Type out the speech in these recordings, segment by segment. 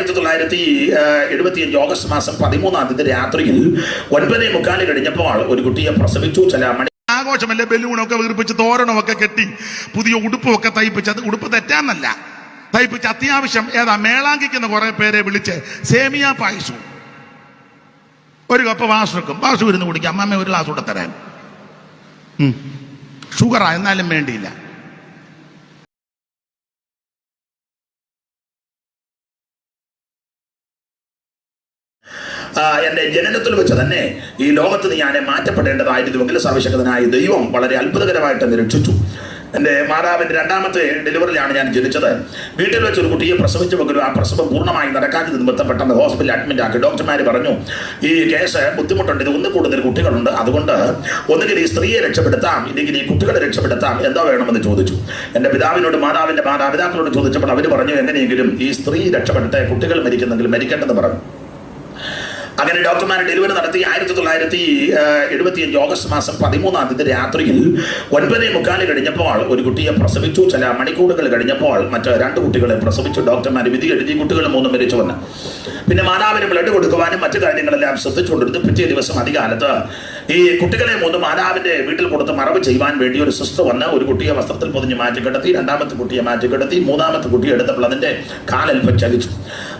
ആയിരത്തി തൊള്ളായിരത്തി എഴുപത്തിയഞ്ച് ഓഗസ്റ്റ് മാസം പതിമൂന്നാം തീയതി രാത്രിയിൽ ഒൻപതേ മുക്കാൽ കഴിഞ്ഞപ്പോൾ ഒരു കുട്ടിയെ പ്രസവിച്ചു. ചില മണി ആഘോഷമല്ലേ? ബലൂണൊക്കെ വീർപ്പിച്ച് തോരണമൊക്കെ കെട്ടി പുതിയ ഉടുപ്പൊക്കെ തയ്പ്പിച്ച്. അത് ഉടുപ്പ് തെറ്റാന്നല്ല. തയ്പ്പിച്ച് അത്യാവശ്യം ഏതാ മേളാങ്കിക്കുന്ന കുറെ പേരെ വിളിച്ച് സേമിയ പായസു ഒരു കപ്പ് വാഷെടുക്കും വാഷ് ഇരുന്ന് കുടിക്കാം. അമ്മമ്മ ഒരു ഗ്ലാസ് കൂടെ തരാൻ. ഷുഗറാ എന്നാലും വേണ്ടിയില്ല. ആ, എന്റെ ജനനത്തിൽ വെച്ച് തന്നെ ഈ ലോകത്ത് നിന്ന് ഞാൻ മാറ്റപ്പെടേണ്ടതായിരുന്നുവെങ്കിൽ സർവശക്തനായ ദൈവം വളരെ അത്ഭുതകരമായിട്ട് എന്നെ രക്ഷിച്ചു. എന്റെ മാതാവിന്റെ രണ്ടാമത്തെ ഡെലിവറിയിലാണ് ഞാൻ ജനിച്ചത്. വീട്ടിൽ വെച്ച് ഒരു കുട്ടിയെ പ്രസവിച്ചുവെങ്കിലും ആ പ്രസവം പൂർണമായി നടക്കാതെ നിമിത്തം പെട്ടെന്ന് ഹോസ്പിറ്റലിൽ അഡ്മിറ്റ് ആക്കി ഡോക്ടർമാർ പറഞ്ഞു ഈ കേസ് ബുദ്ധിമുട്ടുണ്ട്. ഇത് ഒന്ന് കൂടുതൽ കുട്ടികളുണ്ട്. അതുകൊണ്ട് ഒന്നുകിൽ ഈ സ്ത്രീയെ രക്ഷപ്പെടുത്താം. ഇല്ലെങ്കിൽ ഈ കുട്ടികളെ രക്ഷപ്പെടുത്താം. എന്തോ വേണമെന്ന് ചോദിച്ചു. എന്റെ പിതാവിനോട് മാതാവിന്റെ മാതാപിതാക്കളോട് ചോദിച്ചപ്പോൾ അവർ പറഞ്ഞു എങ്ങനെയെങ്കിലും ഈ സ്ത്രീ രക്ഷപ്പെടട്ടെ. കുട്ടികൾ മരിക്കുന്നെങ്കിൽ മരിക്കേണ്ടെന്ന് പറഞ്ഞു. അങ്ങനെ ഡോക്ടർമാരെ ഡെലിവറി നടത്തി ആയിരത്തി തൊള്ളായിരത്തി എഴുപത്തിയഞ്ച് ഓഗസ്റ്റ് മാസം പതിമൂന്നാം തീയതി രാത്രിയിൽ ഒൻപതേ മുക്കാൽ കഴിഞ്ഞപ്പോൾ ഒരു കുട്ടിയെ പ്രസവിച്ചു. ചില മണിക്കൂറുകൾ കഴിഞ്ഞപ്പോൾ മറ്റു രണ്ട് കുട്ടികളെ പ്രസവിച്ചു. ഡോക്ടർമാർ വിധി എഴുതി കുട്ടികൾ മൂന്നും മരിച്ചു വന്ന് പിന്നെ മാതാവിന് ബ്ലഡ് കൊടുക്കുവാനും മറ്റു കാര്യങ്ങളെല്ലാം ശ്രദ്ധിച്ചുകൊണ്ടിരുന്നു. പിറ്റേ ദിവസം അധികാലത്ത് ഈ കുട്ടികളെ മൂന്ന് മാതാവിന്റെ വീട്ടിൽ കൊടുത്ത് മറവ് ചെയ്യുവാൻ വേണ്ടി ഒരു സിസ്റ്റർ വന്ന് ഒരു കുട്ടിയെ വസ്ത്രത്തിൽ പൊതിഞ്ഞ് മാറ്റി കിടത്തി രണ്ടാമത്തെ കുട്ടിയെ മാറ്റി കിടത്തി മൂന്നാമത്തെ കുട്ടിയെ എടുത്തപ്പോൾ അതിന്റെ കാലൽപ്പം ചലിച്ചു.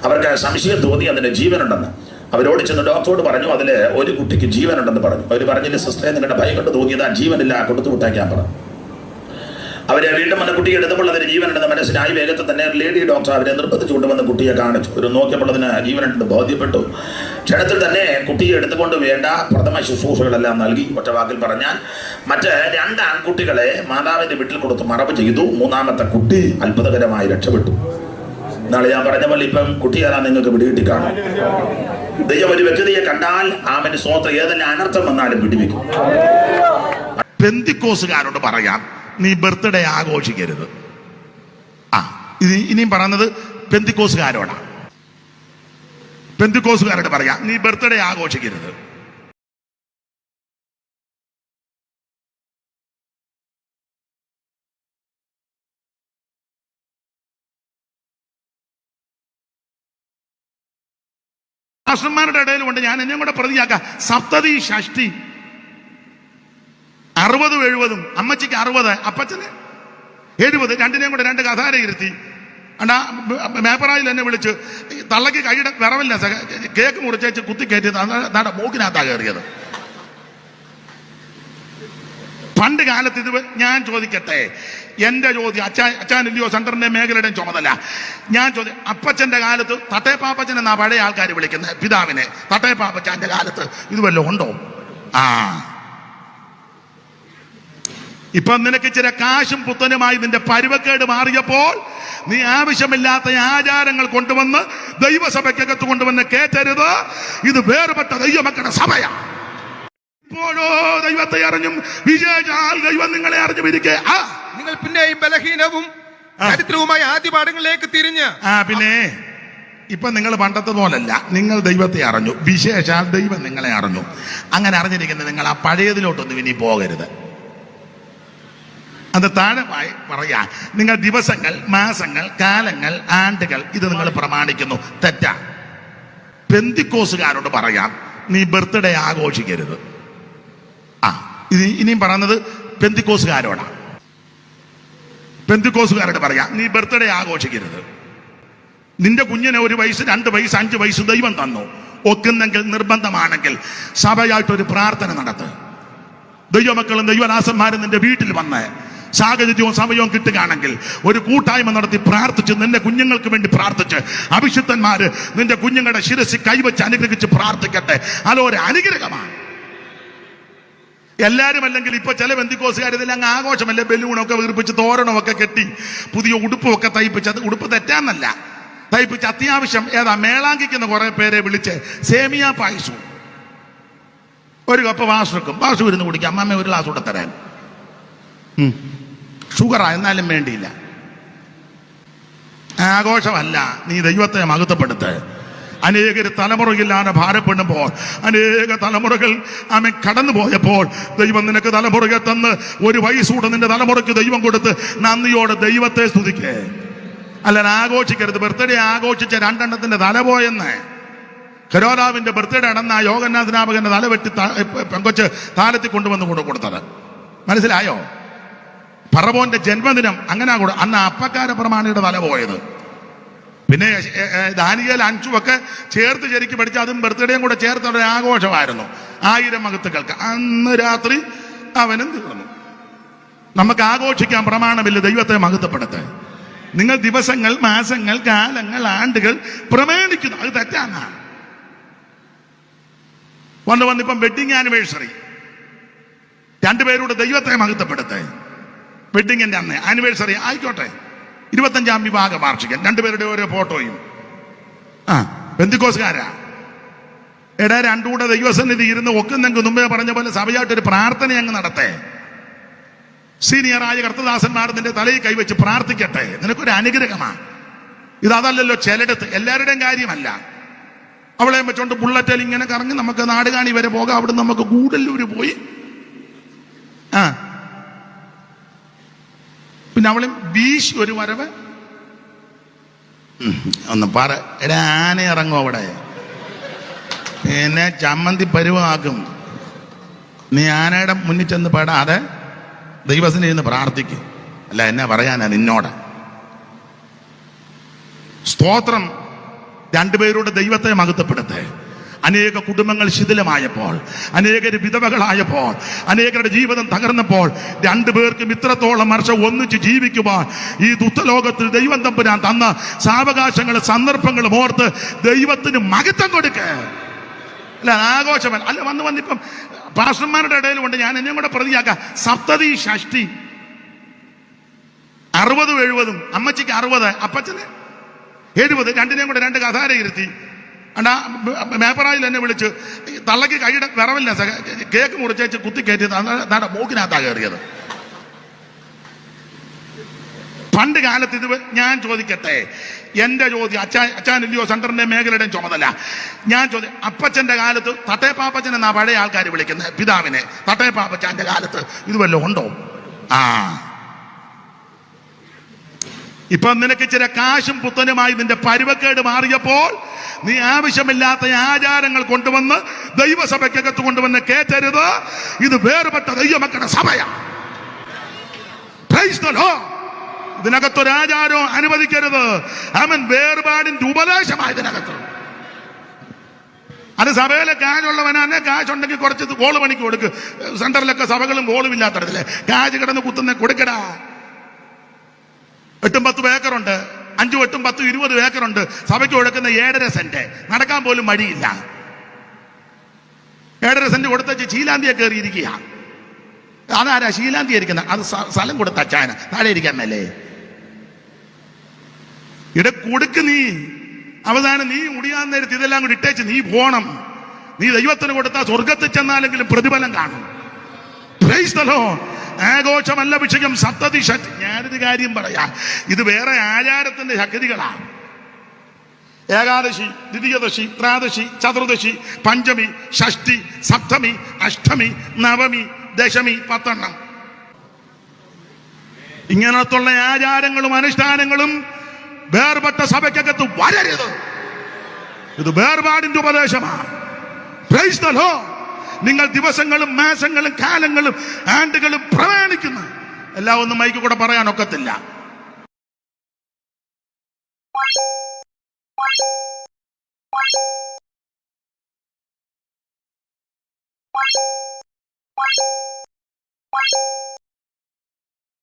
അവർക്ക് സംശയം തോന്നി അതിന്റെ ജീവനുണ്ടെന്ന്. അവരോട് ചെന്ന് ഡോക്ടറോട് പറഞ്ഞു അതിൽ ഒരു കുട്ടിക്ക് ജീവനുണ്ടെന്ന് പറഞ്ഞു. അവർ പറഞ്ഞില്ല സിസ്റ്ററെ നിങ്ങളുടെ ഭയം കൊണ്ട് തോന്നിയതാ ജീവനില്ല കൊടുത്തു വിട്ടേക്കാൻ പറഞ്ഞു. അവരെ വീണ്ടും വന്ന കുട്ടിയെ എടുത്തപ്പോൾ അതിന് ജീവനുണ്ടെന്ന് മനസ്സിലായി. വേഗത്തിൽ തന്നെ ലേഡി ഡോക്ടർ അവരെ നിർബന്ധിച്ചു കൊണ്ടുവന്ന് കുട്ടിയെ കാണിച്ചു. ഒരു നോക്കിയപ്പോൾ അതിന് ജീവനുണ്ടെന്ന് ബോധ്യപ്പെട്ടു. ക്ഷണത്തിൽ തന്നെ കുട്ടിയെ എടുത്തുകൊണ്ട് വേണ്ട പ്രഥമ ശുശ്രൂഷകളെല്ലാം നൽകി. ഒറ്റ വാക്കിൽ പറഞ്ഞാൽ മറ്റ് രണ്ട് ആൺകുട്ടികളെ മാതാവിന്റെ വീട്ടിൽ കൊടുത്ത് മറവ് ചെയ്തു. മൂന്നാമത്തെ കുട്ടി അത്ഭുതകരമായി രക്ഷപ്പെട്ടു. എന്നാൽ ഞാൻ പറഞ്ഞ പോലെ ഇപ്പം കുട്ടിയാരാ നിങ്ങൾക്ക് വിടികിട്ടി കാണും? ദൈവം ഒരു വ്യക്തിയെ കണ്ടാൽ ആമന്റെ സ്വോത്രം ഏതെല്ലാം അനർത്ഥം വന്നാലും പിടിവെക്കും പെന്തിക്കോസുകാരോട് പറയാം നീ ബർത്ത്ഡേ ആഘോഷിക്കരുത്. ആ ഇത് ഇനിയും പറയുന്നത് പെന്തിക്കോസുകാരോടാ. പെന്തിക്കോസുകാരോട് പറയാം നീ ബർത്ത്ഡേ ആഘോഷിക്കരുത്. പാസ്റ്റർമാരുടെ ഇടയിൽ കൊണ്ട് ഞാൻ എന്നെയും കൂടെ പ്രതിയാക്കാം സപ്തതി ഷഷ്ടി അറുപതും എഴുപതും അമ്മച്ചിക്ക് അറുപത് അപ്പച്ചന് എഴുപത് രണ്ടിനെയും കൂടെ രണ്ട് കഥാര ഇരുത്തി അണ്ടാ മേപ്പറായിൽ എന്നെ വിളിച്ച് തള്ളക്ക് കൈയുടെ വിറവില്ല കേക്ക് മുറിച്ചേച്ച് കുത്തി കയറ്റി നാട മൂക്കിനകത്താ കയറിയത് പണ്ട് കാലത്ത് ഇത് ഞാൻ ചോദിക്കട്ടെ? എന്റെ ചോദ്യം അച്ഛാ അച്ഛാനില്ലയോ സെന്ററിന്റെ മേഖലയുടെയും ചുമതല. ഞാൻ ചോദ്യം അപ്പച്ചന്റെ കാലത്ത് തട്ടേപ്പാപ്പച്ചൻ എന്നാ പഴയ ആൾക്കാർ വിളിക്കുന്നത്? പിതാവിനെ. തട്ടേപ്പാപ്പച്ചന്റെ കാലത്ത് ഇത് വല്ലതും ഉണ്ടോ? ആ. ഇപ്പൊ നിനക്ക് ചില കാശും പുത്തനുമായി നിന്റെ പരുവക്കേട് മാറിയപ്പോൾ നീ ആവശ്യമില്ലാത്ത ആചാരങ്ങൾ കൊണ്ടുവന്ന് ദൈവസഭയ്ക്കകത്ത് കൊണ്ടുവന്ന് കേറ്റരുത്. ഇത് വേറുപെട്ട ദൈവമക്കളുടെ സഭയാ. ഇപ്പോഴോ ദൈവത്തെ അറിഞ്ഞും. വിജയിച്ചാൽ ദൈവം നിങ്ങളെ അറിഞ്ഞു ഇരിക്കെ ആ. നിങ്ങൾ പിന്നെയും ബലഹീനവും ചരിത്രവുമായി ദരിദ്രവുമായ ആദ്യ പാഠങ്ങളിലേക്ക് തിരിഞ്ഞ്. ആ പിന്നെ ഇപ്പൊ നിങ്ങൾ പണ്ടത്തെ പോലല്ല. നിങ്ങൾ ദൈവത്തെ അറിഞ്ഞു. വിശേഷാൽ ദൈവം നിങ്ങളെ അറിഞ്ഞു. അങ്ങനെ അറിഞ്ഞിരിക്കുന്ന നിങ്ങൾ ആ പഴയതിലോട്ടൊന്നും ഇനി പോകരുത്. അത് താഴെ പറയാ. നിങ്ങൾ ദിവസങ്ങൾ മാസങ്ങൾ കാലങ്ങൾ ആണ്ടുകൾ ഇത് നിങ്ങൾ പ്രമാണിക്കുന്നു. തെറ്റാ. പെന്തിക്കോസുകാരോട് പറയാം നീ ബർത്ത്ഡേ ആഘോഷിക്കരുത്. ഇത് ഇനിയും പറയുന്നത് പെന്തിക്കോസുകാരോടാ. പെന്തിക്കോസുകാരോട് പറയാം നീ ബർത്ത്ഡേ ആഘോഷിക്കരുത്. നിന്റെ കുഞ്ഞിന് ഒരു വയസ്സ് രണ്ട് വയസ്സ് അഞ്ച് വയസ്സ് ദൈവം തന്നു. ഒക്കുന്നെങ്കിൽ നിർബന്ധമാണെങ്കിൽ സഭയായിട്ട് ഒരു പ്രാർത്ഥന നടത്ത്. ദൈവമക്കളും ദൈവദാസന്മാരും നിന്റെ വീട്ടിൽ വന്ന് സാഹചര്യവും സമയവും കിട്ടുകയാണെങ്കിൽ ഒരു കൂട്ടായ്മ നടത്തി പ്രാർത്ഥിച്ച് നിന്റെ കുഞ്ഞുങ്ങൾക്ക് വേണ്ടി പ്രാർത്ഥിച്ച് അഭിഷിക്തന്മാര് നിന്റെ കുഞ്ഞുങ്ങളുടെ ശിരസി കൈവച്ച് അനുഗ്രഹിച്ച് പ്രാർത്ഥിക്കട്ടെ. അതൊരു അനുഗ്രഹമാണ്. എല്ലാരും അല്ലെങ്കിൽ ഇപ്പൊ ചില ബന്ധിക്കോസുകാർ അങ്ങ് ആഘോഷമല്ലേ? ബലൂണൊക്കെ വീർപ്പിച്ച് തോരണമൊക്കെ കെട്ടി പുതിയ ഉടുപ്പൊക്കെ തയ്പ്പിച്ച് അത് ഉടുപ്പ് തെറ്റാന്നല്ല. തയ്പ്പിച്ച് അത്യാവശ്യം ഏതാ മേളാങ്കിക്കുന്ന കുറെ പേരെ വിളിച്ച് സേമിയ പായസു ഒരു കപ്പ് വാഷെടുക്കും വാഷ് ഇരുന്ന് കുടിക്കാം അമ്മമ്മ ഒരു ഗ്ലാസ് കൂടെ തരാൻ. ഷുഗറാ എന്നാലും വേണ്ടിയില്ല. ആഘോഷമല്ല നീ ദൈവത്തെ മഹത്വപ്പെടുത്ത്. അനേകർ തലമുറയില്ലാതെ ഭാരപ്പെടുമ്പോൾ അനേക തലമുറകൾ ആമൻ കടന്നു പോയപ്പോൾ ദൈവം നിനക്ക് തലമുറയെ തന്ന് ഒരു വയസ്സൂടെ നിന്റെ തലമുറയ്ക്ക് ദൈവം കൊടുത്ത് നന്ദിയോടെ ദൈവത്തെ സ്തുതിക്കേ. അല്ലാതെ ആഘോഷിക്കരുത്. ബർത്ത്ഡേ ആഘോഷിച്ച രണ്ടെണ്ണത്തിന്റെ തല പോയെന്ന്. കരോരാവിന്റെ ബർത്ത്ഡേ നടന്ന ആ യോഗനാഥനാപകന്റെ തല വെട്ടി പെങ്കൊച്ച് താലത്തിൽ കൊണ്ടുവന്ന് കൊണ്ടു കൊടുത്തത്. മനസ്സിലായോ? പറവോന്റെ ജന്മദിനം അങ്ങനെ അന്ന് അപ്പക്കാര പ്രമാണിയുടെ തല പോയത്. പിന്നെ ദാനിയൽ അഞ്ചുമൊക്കെ ചേർത്ത് ശരിക്കും പഠിച്ച അതും ബർത്ത്ഡേയും കൂടെ ചേർത്ത ഒരു ആഘോഷമായിരുന്നു. ആയിരം മഹത്തുക്കൾക്ക് അന്ന് രാത്രി അവനും തീർന്നു. നമുക്ക് ആഘോഷിക്കാൻ പ്രമാണമില്ല ദൈവത്തെ മഹത്വപ്പെടുത്താൻ. നിങ്ങൾ ദിവസങ്ങൾ മാസങ്ങൾ കാലങ്ങൾ ആണ്ടുകൾ പ്രമാണിക്കുന്നു. അത് തെറ്റാണ്. വന്ന് വന്നിപ്പം വെഡിങ് ആനിവേഴ്സറി രണ്ടുപേരുടെ ദൈവത്തെ മഹത്വപ്പെടുത്തേ വെഡിങ്ങിന്റെ അന്ന് ആനിവേഴ്സറി ആയിക്കോട്ടെ. ഇരുപത്തഞ്ചാം വിഭാഗ വാർഷികം. രണ്ടുപേരുടെ ഓരോ ഫോട്ടോയും. ആ ബന്ധുക്കോസുകാരാ. എടാ രണ്ടുകൂടെ ദൈവസന്നിധി ഇരുന്ന് ഒക്കുന്നെങ്കിൽ മുമ്പേ പറഞ്ഞ പോലെ സഭയായിട്ടൊരു പ്രാർത്ഥന അങ്ങ് നടത്തേ. സീനിയറായ കർത്തദാസന്മാർ നിന്റെ തലയിൽ കൈവച്ച് പ്രാർത്ഥിക്കട്ടെ. നിനക്കൊരു അനുഗ്രഹമാണ് ഇത് അതല്ലല്ലോ ചിലടത്ത്. എല്ലാവരുടെയും കാര്യമല്ല. അവളെ വെച്ചോണ്ട് ബുള്ളറ്റിൽ ഇങ്ങനെ കറങ്ങി നമുക്ക് നാടുകാണി വരെ പോകാം. അവിടെ നമുക്ക് കൂടല്ലൂര് പോയി. ആ പിന്നെ അവളും വീശി ഒരു വരവ്. ഒന്ന് പറ. എടാ ആന ഇറങ്ങും അവിടെ. എന്നെ ചമ്മന്തി പരുവാക്കും. നീ ആനയുടെ മുന്നിൽ ചെന്ന് പാടാതെ ദൈവസിനെ ഇരുന്ന് പ്രാർത്ഥിക്കും. അല്ല എന്നെ പറയാനാ നിന്നോട്? സ്തോത്രം. രണ്ടുപേരുടെ ദൈവത്തെ മഹത്വപ്പെടുത്തേ. അനേക കുടുംബങ്ങൾ ശിഥിലമായപ്പോൾ അനേകർ വിധവകളായപ്പോൾ അനേകരുടെ ജീവിതം തകർന്നപ്പോൾ രണ്ടു പേർക്ക് ഇത്രത്തോളം വർഷം ഒന്നിച്ച് ജീവിക്കുവാൻ ഈ ദുഃഖലോകത്തിൽ ദൈവം തമ്പുരാൻ തന്ന സാവകാശങ്ങളും സന്ദർഭങ്ങളും ഓർത്ത് ദൈവത്തിന് മഹത്വം കൊടുക്ക. അല്ല ആഘോഷമല്ല. അല്ല വന്ന് വന്നിപ്പം പാസ്റ്റർമാരുടെ ഇടയിലുണ്ട്. ഞാൻ എന്നെയും കൂടെ പ്രതിയാക്കാം. സപ്തതി ഷഷ്ടി. അറുപതും എഴുപതും. അമ്മച്ചിക്ക് അറുപത് അപ്പച്ചന് എഴുപത്. രണ്ടിനെയും കൂടെ രണ്ട് കഥാര ഇരുത്തി അണ്ടാ മേപ്പറായിൽ എന്നെ വിളിച്ച് തള്ളക്ക് കൈയുടെ വിറവില്ല കേക്ക് മുറിച്ചേച്ച് കുത്തി കയറ്റി നാടെ മൂക്കിനകത്താ കയറിയത്. പണ്ട് കാലത്ത് ഇത് ഞാൻ ചോദിക്കട്ടെ എന്റെ ചോദ്യം അച്ഛാ ഇല്ലയോ സെന്ററിന്റെ മേഖലയുടെയും ചുമതല? ഞാൻ ചോദ്യം അപ്പച്ചന്റെ കാലത്ത് തട്ടേപ്പാപ്പച്ചൻ എന്നാ പഴയ ആൾക്കാർ വിളിക്കുന്നത് പിതാവിനെ. തട്ടേപ്പാപ്പച്ചന്റെ കാലത്ത് ഇത് വല്ലതും ഉണ്ടോ? ആ. ഇപ്പൊ നിനക്ക് ചില കാശും പുത്തനുമായി നിന്റെ പരുവക്കേട് മാറിയപ്പോൾ നീ ആവശ്യമില്ലാത്ത ആചാരങ്ങൾ കൊണ്ടുവന്ന് ദൈവസഭയ്ക്കകത്ത് കൊണ്ടുവന്ന് കേറ്റരുത്. ഇത് വേറുപെട്ട ദൈവമക്കളുടെ സഭയാണ് ഇതിനകത്തൊരാചാരവും അനുവദിക്കരുത്. അവൻ വേർപാടിന്റെ ഉപദേശമായി ഇതിനകത്ത്. അത് സഭയിലെ കാശുള്ളവനാണ്. കാശുണ്ടെങ്കിൽ കുറച്ച് ഗോൾ പണിക്ക് കൊടുക്ക്. സെന്ററിലൊക്കെ സഭകളും ഗോളും ഇല്ലാത്തടത്തില്ലേ കാശ് കിടന്ന് കുത്തുന്ന കൊടുക്കടാ. എട്ടും പത്തും ഏക്കറുണ്ട്. അഞ്ചും എട്ടും പത്തും ഇരുപത് ഏക്കറുണ്ട്. സഭയ്ക്ക് കൊടുക്കുന്ന ഏഴര സെന്റ്. നടക്കാൻ പോലും മടിയില്ല ഏഴര സെന്റ് കൊടുത്ത ശീലാന്തിയെ കയറിയിരിക്കുക. അതാരാ ശീലാന്തി ഇരിക്കുന്നത്? അത് സ്ഥലം കൊടുത്ത അച്ചായന താഴെ ഇരിക്കാൻ മേലേ ഇട കൊടുക്ക് നീ. അവസാനം നീ മുടിയാൻ നേരത്ത് ഇതെല്ലാം കൂടി ഇട്ടേച്ച് നീ പോണം. നീ ദൈവത്തിന് കൊടുത്താൽ സ്വർഗത്തിൽ ചെന്നാലെങ്കിലും പ്രതിഫലം കാണും. ആഘോഷമല്ല വിഷയം സപ്തതി ശക്തി ഞാനൊരു കാര്യം പറയാ. ഇത് വേറെ ആചാരത്തിന്റെ ശക്തികളാണ്. ഏകാദശി ദ്വിതീയദശി ത്രാദശി ചതുർദശി പഞ്ചമി ഷഷ്ടി സപ്തമി അഷ്ടമി നവമി ദശമി പത്തെണ്ണം. ഇങ്ങനത്തുള്ള ആചാരങ്ങളും അനുഷ്ഠാനങ്ങളും വേർപെട്ട സഭയ്ക്കകത്ത് വരരുത്. ഇത് വേർപാടിന്റെ ഉപദേശമാണ്. പ്രൈസ്. നിങ്ങൾ ദിവസങ്ങളും മാസങ്ങളും കാലങ്ങളും ആണ്ടുകളും പ്രമാണിക്കുന്നു. എല്ലാം ഒന്നും മൈക്ക് കൂടെ പറയാൻ